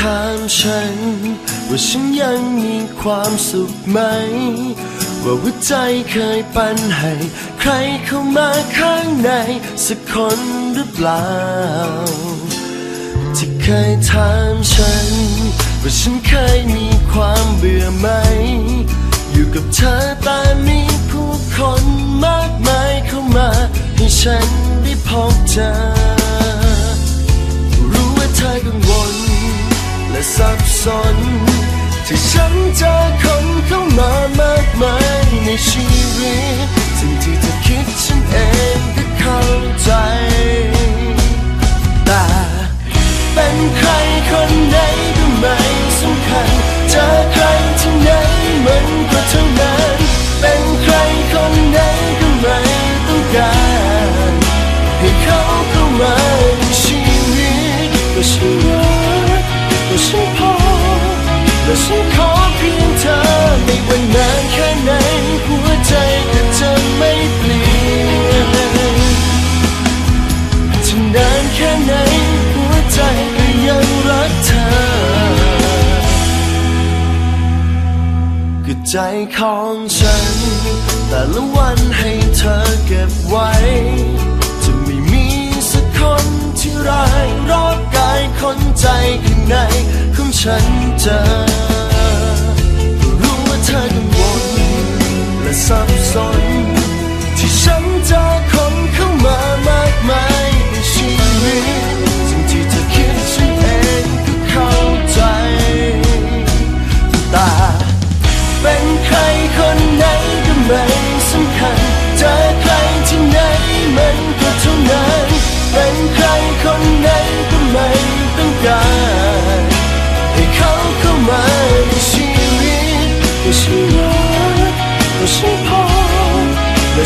ถามฉัน ว่าฉันยังมีความสุขไหม ว่าหัวใจเคยปันให้ ใครเข้ามาข้างใน สักคนหรือเปล่า ที่เคยถามฉัน ว่าฉันเคยมีความเบื่อไหม อยู่กับเธอแต่มีผู้คนมากมายเข้ามา ให้ฉันได้พบเจอ และสับสน ที่ฉันเจอคนเข้ามามากมายในชีวิต และฉันขอเพียงเธอไม่ว่านานแค่ไหนหัวใจก็จะไม่เปลี่ยนจะนานแค่ไหนหัวใจก็ยังรักเธอก็ใจของฉัน แต่ละวันให้เธอเก็บไว้ จะไม่มีสักคนที่ร้ายรอบกายคนใจข้างในของฉันเจอ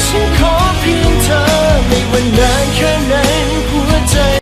ฉันขอเพียงเธอในวันนั้น